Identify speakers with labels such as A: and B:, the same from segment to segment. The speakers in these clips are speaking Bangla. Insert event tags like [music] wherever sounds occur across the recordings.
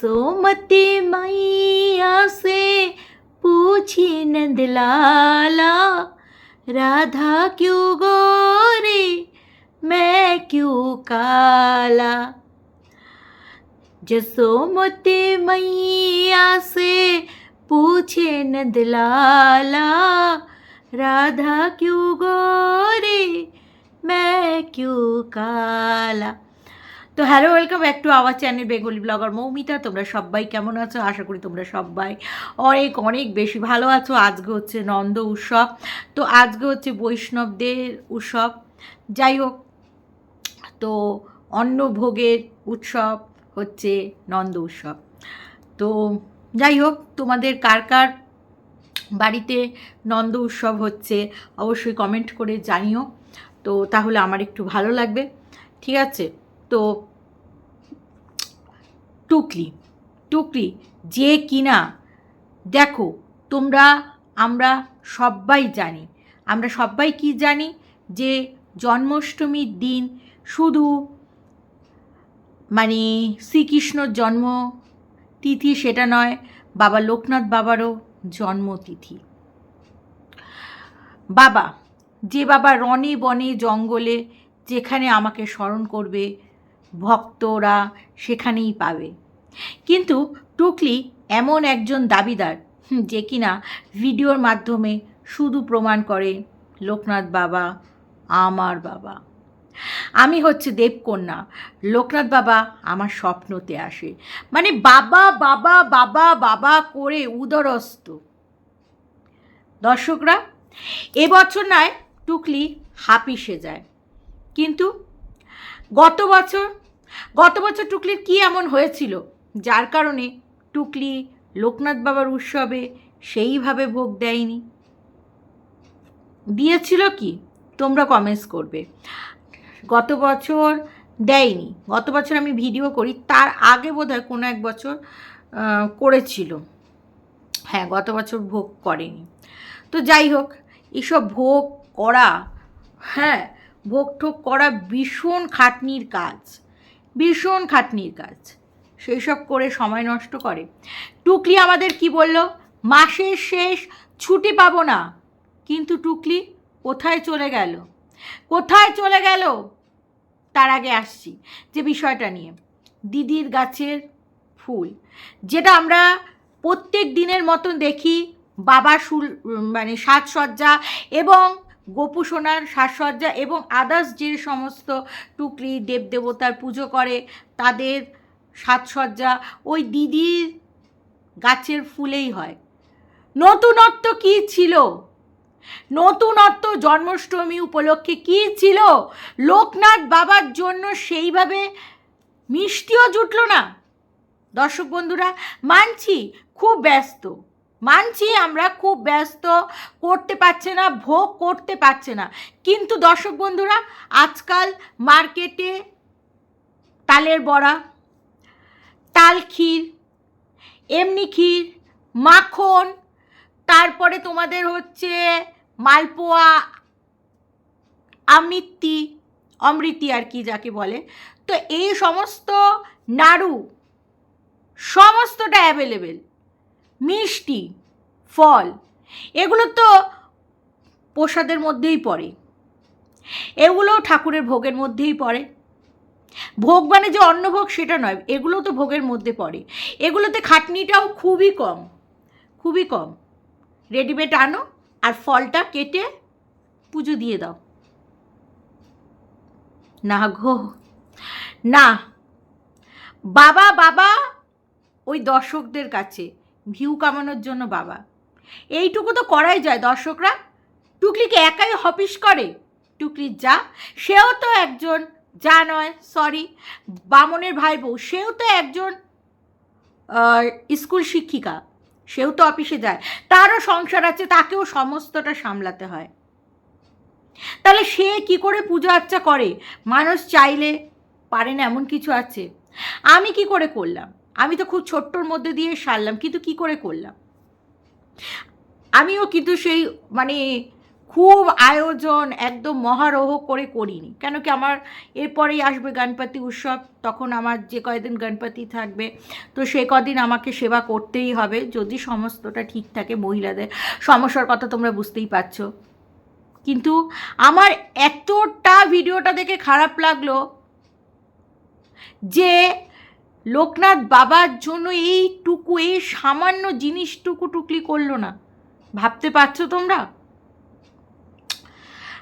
A: जसोमती मैया से पूछी नंदलाला राधा क्यों गोरे, मैं क्यों काला? जसोमती मैया से पूछे नंदलाला राधा क्यों गोरे, मैं क्यों काला? তো hello, welcome back to our channel Bengali blogger Moumita. তোমরা সবাই কেমন আছো? আশা করি তোমরা সবাই অনেক অনেক বেশি ভালো আছো। আজকে হচ্ছে নন্দ উৎসব। তো আজকে হচ্ছে বৈষ্ণবদের উৎসব। যাই হোক, তো অন্নভোগের উৎসব হচ্ছে নন্দ উৎসব। তো যাই হোক, তোমাদের কার কার বাড়িতে নন্দ উৎসব হচ্ছে অবশ্যই কমেন্ট করে জানিও। তো তাহলে আমার একটু ভালো লাগবে। ঠিক আছে? তো টুকলি টুকলি, যে কিনা, দেখো, তোমরা, আমরা সবাই জানি। আমরা সবাই কি জানি? যে জন্মাষ্টমীর দিন শুধু মানে শ্রীকৃষ্ণর জন্ম তিথি সেটা নয়, বাবা লোকনাথ বাবারও জন্মতিথি বাবা, যে বাবা রনে বনে জঙ্গলে যেখানে আমাকে স্মরণ করবে ভক্তরা সেখানেই পাবে। কিন্তু টুকলি এমন একজন দাবিদার যে কিনা ভিডিওর মাধ্যমে শুধু প্রমাণ করে লোকনাথ বাবা, আমার বাবা। আমি হচ্ছে দেবকন্যা, লোকনাথ বাবা আমার স্বপ্নতে আসে। মানে বাবা বাবা বাবা বাবা করে উদরস্ত দর্শকরা এবছর নয়, টুকলি হাপিসে যায়। কিন্তু গত বছর গত বছর টুকলির কি এমন হয়েছিল? যার কারণে টুকলি লোকনাথ বাবার উৎসবে সেইভাবে ভোগ দেয়নি। দিয়েছিল কি? তোমরা কমেন্টস করবে। গত বছর দেয়নি। গত বছর আমি ভিডিও করি, তার আগে বোধ হয় কোনো এক বছর করেছিল। হ্যাঁ গত বছর ভোগ করেনি। তো যাই হোক, এসব ভোগ করা হ্যাঁ ভোগ ঠোক করা ভীষণ খাটনির কাজ, ভীষণ খাটনির কাজ। সেই সব করে সময় নষ্ট করে। টুকলি আমাদের কি বলল? মাসের শেষ ছুটি পাবো না। কিন্তু টুকলি কোথায় চলে গেল? কোথায় চলে গেল? তার আগে আসছি যে বিষয়টা নিয়ে। দিদির গাছের ফুল, যেটা আমরা প্রত্যেক দিনের মতন দেখি বাবা শুল মানে সাজসজ্জা এবং গোপু সোনার সাজসজ্জা এবং আদার্স যে সমস্ত টুকরি দেবদেবতার পুজো করে, তাদের সাজসজ্জা ওই দিদির গাছের ফুলেই হয়। নতুনত্ব কি ছিল? নতুনত্ব জন্মাষ্টমী উপলক্ষে কি ছিল? লোকনাথ বাবার জন্য সেইভাবে মিষ্টিও জুটলো না। দর্শক বন্ধুরা, মানছি খুব ব্যস্ত। মানছি আমরা খুব ব্যস্ত, করতে পারছে না, ভোগ করতে পারছে না। কিন্তু দর্শক বন্ধুরা, আজকাল মার্কেটে তালের বড়া, তাল ক্ষীর, এমনি ক্ষীর, মাখন, তারপরে তোমাদের হচ্ছে মালপোয়া আমৃত্তি অমৃতি আর কি যাকে বলে। তো এই সমস্ত নাড়ু, সমস্তটা অ্যাভেলেবেল মিষ্টি, ফল, এগুলো তো প্রসাদের মধ্যেই পড়ে। এগুলো ঠাকুরের ভোগের মধ্যেই পড়ে। ভোগ মানে যে অন্নভোগ সেটা নয়, এগুলো তো ভোগের মধ্যে পড়ে। এগুলোতে খাটনিটাও খুবই কম খুবই কম। রেডিমেড আনো আর ফলটা কেটে পুজো দিয়ে দাও। না গো, না। বাবা বাবা, ওই দর্শকদের কাছে। ভিউ কামানোর জন্য বাবা। এইটুকু তো করাই যায় দর্শকরা। টুকলিকে একাই হপিস করে। টুকলির যা, সেও তো একজন, যা নয় সরি বামনের ভাই বউ সেও তো একজন স্কুল শিক্ষিকা। সেও তো অফিসে যায়। তারও সংসার আছে, তাকেও সমস্তটা সামলাতে হয়। তাহলে সে কি করে পুজো আর্চা করে? মানুষ চাইলে পারে না, এমন কিছু আছে। আমি কি করে করলাম? আমি তো খুব ছোট্টর মধ্যে দিয়ে সারলাম, কিন্তু কি করে করলাম? আমিও কিন্তু সেই মানে খুব আয়োজন একদম মহারোহ করে করিনি। কেন কি আমার এরপরেই আসবে গণপতি উৎসব, তখন আমার যে কয়দিন গণপতি থাকবে, তো সে কদিন আমাকে সেবা করতেই হবে, যদি সমস্তটা ঠিক থাকে মহিলাদের। সমস্যার কথা তোমরা বুঝতেই পারছ। কিন্তু আমার এতটা ভিডিওটা দেখে খারাপ লাগল যে লোকনাথ বাবার জন্য এইটুকু, এই সামান্য জিনিসটুকু টুকলি করল না। ভাবতে পারছ তোমরা?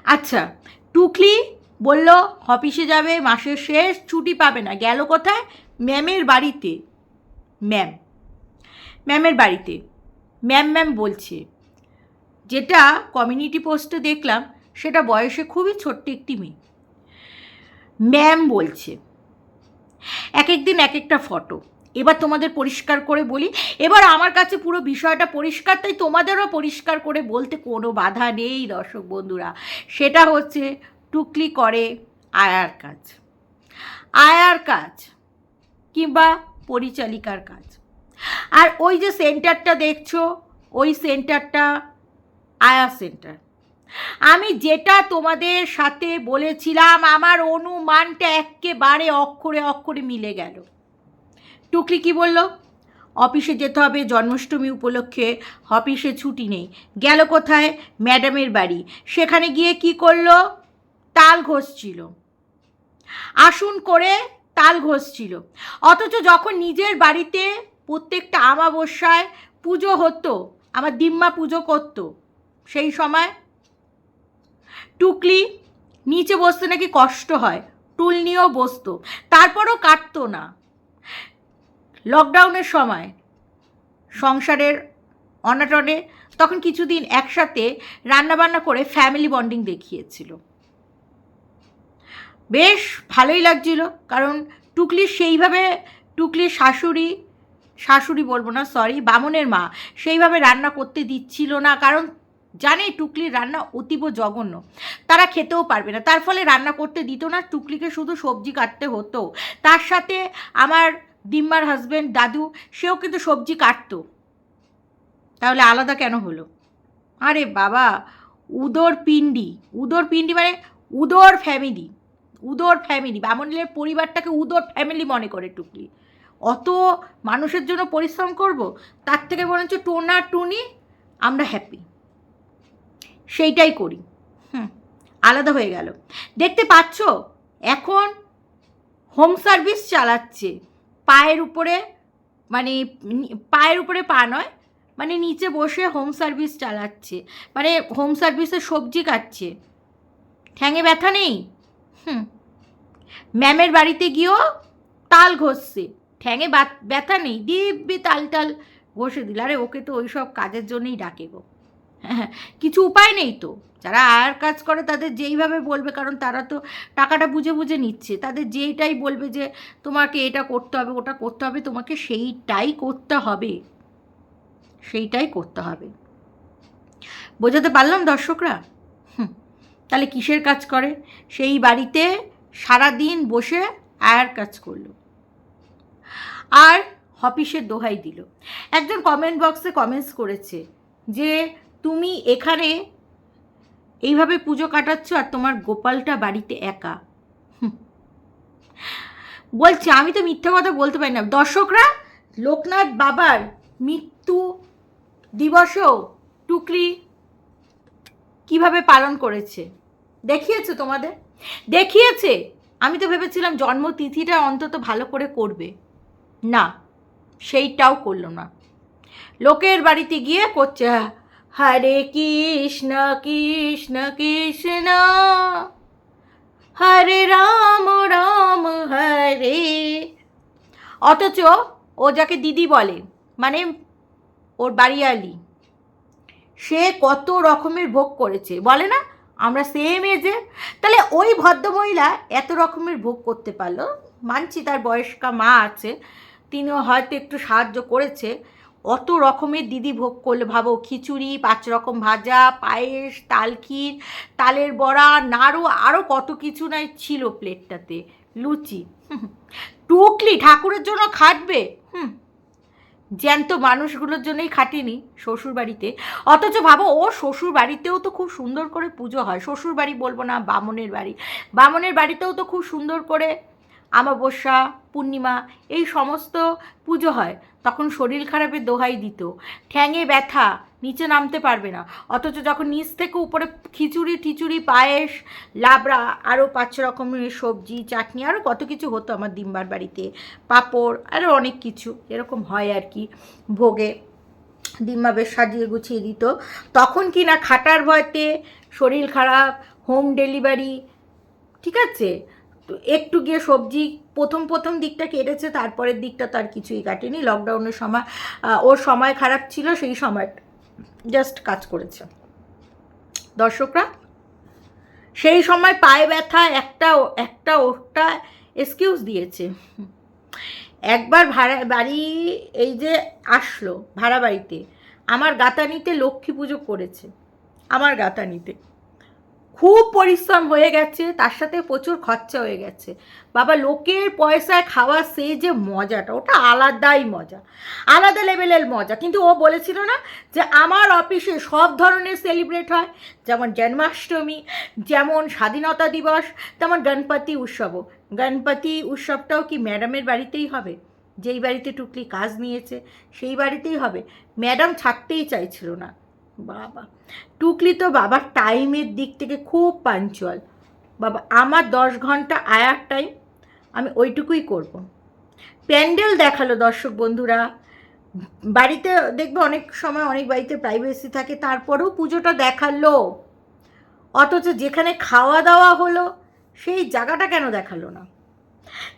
A: আচ্ছা টুকলি বলল, অফিসে যাবে, মাসের শেষ, ছুটি পাবে না। গেল কোথায়? ম্যামের বাড়িতে। ম্যাম, ম্যামের বাড়িতে। ম্যাম ম্যাম বলছে, যেটা কমিউনিটি পোস্টে দেখলাম, সেটা বয়সে খুবই ছোট্ট একটি মেয়ে। ম্যাম বলছে এক এক দিন এক একটা ফটো এবার তোমাদের পরিষ্কার করে বলি, এবার আমার কাছে পুরো বিষয়টা পরিষ্কার, তাই তোমাদেরও পরিষ্কার করে বলতে কোনো বাধা নেই দর্শক বন্ধুরা। সেটা হচ্ছে টুকলি করে আয়ার কাজ। আয়ার কাজ কিংবা পরিচালিকার কাজ। আর ওই যে সেন্টারটা দেখছ, ওই সেন্টারটা আয়া সেন্টার আমি যেটা তোমাদের সাথে বলেছিলাম, আমার অনুমানটা একেবারে অক্ষরে অক্ষরে মিলে গেল। টুকলি কি বলল? অফিসে যেতে হবে, জন্মাষ্টমী উপলক্ষে অফিসে ছুটি নেই। গেল কোথায়? ম্যাডামের বাড়ি। সেখানে গিয়ে কি করল? তাল ঘষছিল। আসুন করে তাল ঘষছিল। অথচ যখন নিজের বাড়িতে প্রত্যেকটা আমাবস্যায় পুজো হতো, আমার দিম্মা পুজো করতো, সেই সময় টুকলি নিচে বসতে নাকি কষ্ট হয়, টুল নিয়েও বসতো, তারপরও কাটতো না। লকডাউনের সময় সংসারের অনাটনে তখন কিছুদিন একসাথে রান্নাবান্না করে ফ্যামিলি বন্ডিং দেখিয়েছিল। বেশ ভালোই লাগছিল, কারণ টুকলি সেইভাবে টুকলির শাশুড়ি শাশুড়ি বলব না সরি বামনের মা সেইভাবে রান্না করতে দিচ্ছিল না, কারণ জানে টুকলির রান্না অতীব জঘন্য। তারা খেতেও পারবে না। তার ফলে রান্না করতে দিত না, টুকলিকে শুধু সবজি কাটতে হতো। তার সাথে আমার দিম্মার হাজব্যান্ড দাদু, সেও কিন্তু সবজি কাটতো। তাহলে আলাদা কেন হলো? আরে বাবা, উদর পিণ্ডি। উদর পিণ্ডি মানে উদর ফ্যামিলি উদর ফ্যামিলি বামনের পরিবারটাকে উদর ফ্যামিলি মনে করে টুকলি। অত মানুষের জন্য পরিশ্রম করব, তার থেকে বরঞ্চ টোনা টুনি আমরা হ্যাপি সেইটাই করি। হুম, আলাদা হয়ে গেল। দেখতে পাচ্ছ, এখন হোম সার্ভিস চালাচ্ছে। পায়ের উপরে মানে পায়ের উপরে পা নয় মানে নিচে বসে হোম সার্ভিস চালাচ্ছে। মানে হোম সার্ভিসে সবজি কাটছে। ঠ্যাঙে ব্যথা নেই? হুম ম্যামের বাড়িতে গিয়েও তাল ঘষছে। ঠ্যাঙে ব্যথা নেই। দিব্যি তাল টাল ঘষে দিল। আরে ওকে তো ওইসব কাজের জন্যই ডাকে গো। [laughs] কিছু উপায় নেই তো। যারা আয়ার কাজ করে তাদের যেইভাবে বলবে, কারণ তারা তো টাকাটা বুঝে বুঝে নিচ্ছে। তাদের যেইটাই বলবে যে, তোমাকে এটা করতে হবে, ওটা করতে হবে, তোমাকে সেইটাই করতে হবে। সেইটাই করতে হবে। বোঝাতে পারলাম দর্শকরা? তাহলে কিসের কাজ করে? সেই বাড়িতে সারা দিন বসে আয়ার কাজ করল। আর অফিসের দোহাই দিল। একজন কমেন্ট বক্সে কমেন্টস করেছে যে তুমি এখানে এইভাবে পুজো কাটাচ্ছ আর তোমার গোপালটা বাড়িতে একা। বলছে, আমি তো মিথ্যা কথা বলতে পারি না। দর্শকরা, লোকনাথ বাবার মৃত্যু দিবসও টুকরি কীভাবে পালন করেছে? দেখিয়েছে তোমাদের? দেখিয়েছে! আমি তো ভেবেছিলাম জন্মতিথিটা অন্তত ভালো করে করবে। না, সেইটাও করল না। লোকের বাড়িতে গিয়ে করছে হরে কৃষ্ণ কৃষ্ণ কৃষ্ণ। হরে রাম রাম, হরে। অথচ ও যাকে দিদি বলে মানে ওর বাড়িয়ালি, সে কত রকমের ভোগ করেছে, বলে না? আমরা সেম এজে তাহলে ওই ভদ্রমহিলা এত রকমের ভোগ করতে পারল? মানছি তার বয়স্কা মা আছে, তিনিও হয়তো একটু সাহায্য করেছে। অত রকমের দিদি ভোগ করলে, ভাবো, খিচুড়ি, পাঁচ রকম ভাজা, পায়েস তালক্ষীর তালের বড়া, নাড়ু আরও কত কিছু নাই ছিল প্লেটটাতে, লুচি। টুকলি ঠাকুরের জন্য খাটবে? হুম। জ্যান্ত মানুষগুলোর জন্যই খাটেনি শ্বশুর বাড়িতে অথচ ভাবো, ও শ্বশুর বাড়িতেও তো খুব সুন্দর করে পুজো হয়। শ্বশুর বাড়ি বলব না, বামনের বাড়ি। বামনের বাড়িতেও তো খুব সুন্দর করে আমাবস্যা পূর্ণিমা এই সমস্ত পুজো হয়। তখন শরীর খারাপের দোহাই দিত। ঠ্যাঙে ব্যথা, নিচে নামতে পারবে না। অথচ যখন নিচ থেকে উপরে খিচুড়ি, টিচুড়ি, পায়েস, লাবড়া, আরও পাঁচ রকমের সবজি, চাটনি, আরও কত কিছু হতো আমার ডিম্বার বাড়িতে। পাঁপড়, আরও অনেক কিছু। এরকম হয় আর কি। ভোগে ডিম্বা বেশ সাজিয়ে গুছিয়ে দিত। তখন কি না খাটার ভয়তে শরীর খারাপ হোম ডেলিভারি ঠিক আছে? একটু গিয়ে সবজি প্রথম প্রথম দিকটা কেটেছে, তারপরের দিকটা তার কিছুই কাটেনি। লকডাউনের সময় ওর সময় খারাপ ছিল, সেই সময় জাস্ট কাজ করেছে। দর্শকরা, সেই সময় পায়ে ব্যথা একটা একটা ওটা এক্সকিউজ দিয়েছে। একবার ভাড়া, বাড়ি এই যে আসলো, ভাড়া বাড়িতে, আমার গাতানিতে লক্ষ্মী পুজো করেছে। আমার গাতানিতে। খুব পরিশ্রম হয়ে গেছে, তার সাথে প্রচুর খরচা হয়ে গেছে। বাবা, লোকের পয়সায় খাওয়া সেই যে মজাটা, ওটা আলাদাই মজা, আলাদা লেভেলের মজা। কিন্তু ও বলেছিল না যে আমার অফিসে সব ধরনের সেলিব্রেট হয়, যেমন জন্মাষ্টমী, যেমন স্বাধীনতা দিবস, তেমন গণপতি উৎসবও গণপতি উৎসবটাও কি ম্যাডামের বাড়িতেই হবে? যেই বাড়িতে টুকলি কাজ নিয়েছে, সেই বাড়িতেই হবে। ম্যাডাম ছাড়তেই চাইছিল না। বাবা। টুকলি তো বাবার টাইমের দিক থেকে খুব পাঞ্চুয়াল বাবা, আমার দশ ঘণ্টা আয়ার টাইম আমি ওইটুকুই করব। প্যান্ডেল দেখাল দর্শক বন্ধুরা। বাড়িতে দেখবে অনেক সময় অনেক বাড়িতে প্রাইভেসি থাকে, তারপরেও পুজোটা দেখাল। অথচ যেখানে খাওয়া দাওয়া হলো, সেই জায়গাটা কেন দেখাল না?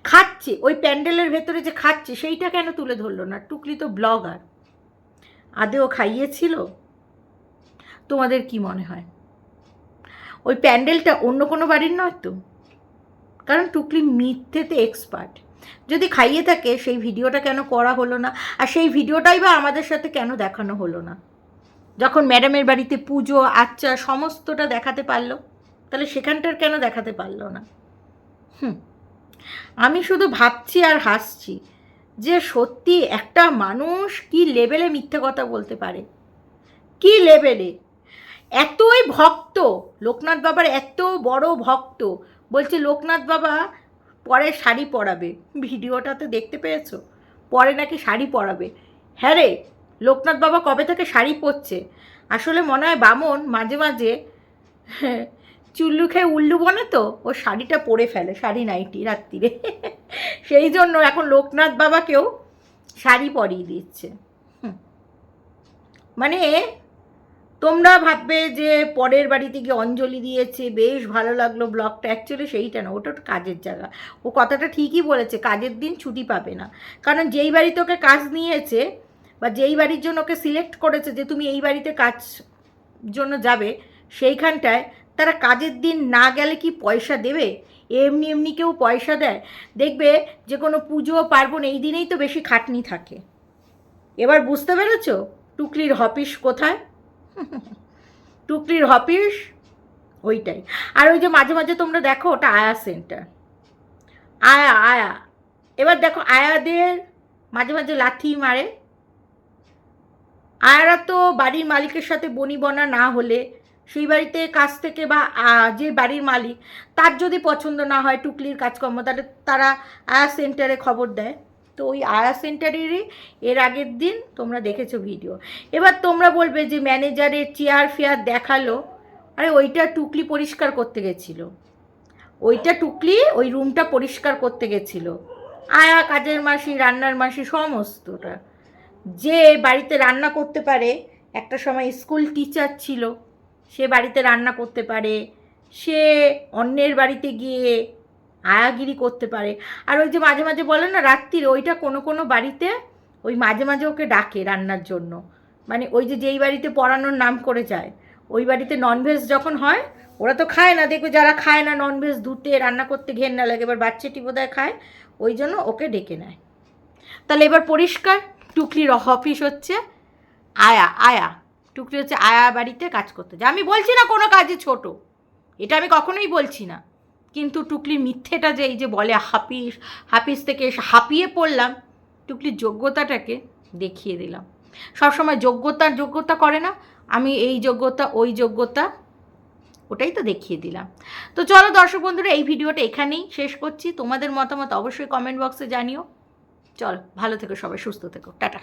A: খাচ্ছে, ওই প্যান্ডেলের ভেতরে যে খাচ্ছে, সেইটা কেন তুলে ধরলো না? টুকলি তো ব্লগার আদেও খাইয়েছিল? তোমাদের কি মনে হয়? ওই প্যান্ডেলটা অন্য কোনো বাড়ির নয় তো? কারণ টুকলি মিথ্যেতে এক্সপার্ট যদি খাইয়ে থাকে, সেই ভিডিওটা কেন করা হলো না? আর সেই ভিডিওটাই বা আমাদের সাথে কেন দেখানো হলো না? যখন ম্যাডামের বাড়িতে পুজো আচ্চা সমস্তটা দেখাতে পারল, তাহলে সেখানটার কেন দেখাতে পারল না? হুম। আমি শুধু ভাবছি আর হাসছি যে সত্যি একটা মানুষ কি লেভেলে মিথ্যে কথা বলতে পারে? কি লেভেলে এতই ভক্ত, লোকনাথ বাবার এত বড় ভক্ত, বলছে লোকনাথ বাবা পরে শাড়ি পরাবে। ভিডিওটা তো দেখতে পেয়েছ? পরে নাকি শাড়ি পরাবে। হ্যাঁ রে, লোকনাথ বাবা কবে থেকে শাড়ি পরছে? আসলে মনে হয় বামন মাঝে মাঝে চুল্লু খেয়ে উল্লু বনে তো, ও শাড়িটা পরে ফেলে, শাড়ি নাইটি রাত্রিরে সেই জন্য এখন লোকনাথ বাবাকেও শাড়ি পরিয়ে দিচ্ছে। মানে তোমরা ভাববে যে পরের বাড়িতে গিয়ে অঞ্জলি দিয়েছে, বেশ ভালো লাগল ব্লগটা। অ্যাকচুয়ালি সেইটা না, ওটা কাজের জায়গা। ও কথাটা ঠিকই বলেছে, কাজের দিন ছুটি পাবে না। কারণ যেই বাড়িতে ওকে কাজ নিয়েছে বা যেই বাড়ির জন্য ওকে সিলেক্ট করেছে যে তুমি এই বাড়িতে কাজ জন্য যাবে, সেইখানটায় তারা কাজের দিন না গেলে কি পয়সা দেবে? এমনি এমনি কেউ পয়সা দেয়? দেখবে যে কোনো পুজো, পার্বণ, এই দিনেই তো বেশি খাটনি থাকে। এবার বুঝতে পেরেছ? টুকলির হপিস কোথায়? [laughs] টুকলির হপিস? ওইটাই। আর ওই যে মাঝে মাঝে তোমরা দেখো, ওটা আয়া সেন্টার। আয়া আয়া। এবার দেখো, আয়াদের মাঝে মাঝে লাথি মারে। আয়ারা তো বাড়ির মালিকের সাথে বনি বনা না হলে, সেই বাড়িতে কাজ থেকে বা যে বাড়ির মালিক, তার যদি পছন্দ না হয় টুকলির কাজকর্ম, তাহলে তারা আয়া সেন্টারে খবর দেয়। তো ওই আয়া সেন্টারেরই এর আগের দিন তোমরা দেখেছ ভিডিও এবার তোমরা বলবে যে ম্যানেজারের চেয়ার ফেয়ার দেখাল, আরে ওইটা টুকলি পরিষ্কার করতে গেছিল। ওইটা টুকলি ওই রুমটা পরিষ্কার করতে গেছিল। আয়া, কাজের মাসি, রান্নার মাসি, সমস্তটা। যে বাড়িতে রান্না করতে পারে, একটা সময় স্কুল টিচার ছিল, সে বাড়িতে রান্না করতে পারে। সে অন্যের বাড়িতে গিয়ে আয়াগিরি করতে পারে। আর ওই যে মাঝে মাঝে বলে না, রাত্রির ওইটা কোনো কোনো বাড়িতে ওই মাঝে মাঝে ওকে ডাকে রান্নার জন্য। মানে ওই যে যেই বাড়িতে পড়ানোর নাম করে যায়, ওই বাড়িতে ননভেজ যখন হয়, ওরা তো খায় না। দেখবে যারা খায় না ননভেজ ধুতে রান্না করতে ঘের ঘেন্না লাগে, এবার বাচ্চাটি বোধহয় খায়, ওই জন্য ওকে ডেকে নেয়। তাহলে এবার পরিষ্কার টুকলির অফিস হচ্ছে আয়া আয়া। টুকলি হচ্ছে আয়া বাড়িতে কাজ করতে। যায় আমি বলছি না কোনো কাজে ছোট, এটা আমি কখনোই বলছি না। কিন্তু টুকলির মিথ্যেটা যে এই যে বলে হাপিস হাপিস থেকে এসে হাঁপিয়ে পড়লাম, টুকলির যোগ্যতাটাকে দেখিয়ে দিলাম। সবসময় যোগ্যতা যোগ্যতা করে না, আমি এই যোগ্যতা, ওই যোগ্যতা, ওটাই তো দেখিয়ে দিলাম। তো চলো দর্শক বন্ধুরা, এই ভিডিওটা এখানেই শেষ করছি। তোমাদের মতামত অবশ্যই কমেন্ট বক্সে জানিও। চলো, ভালো থেকো সবাই, সুস্থ থেকো। টাটা।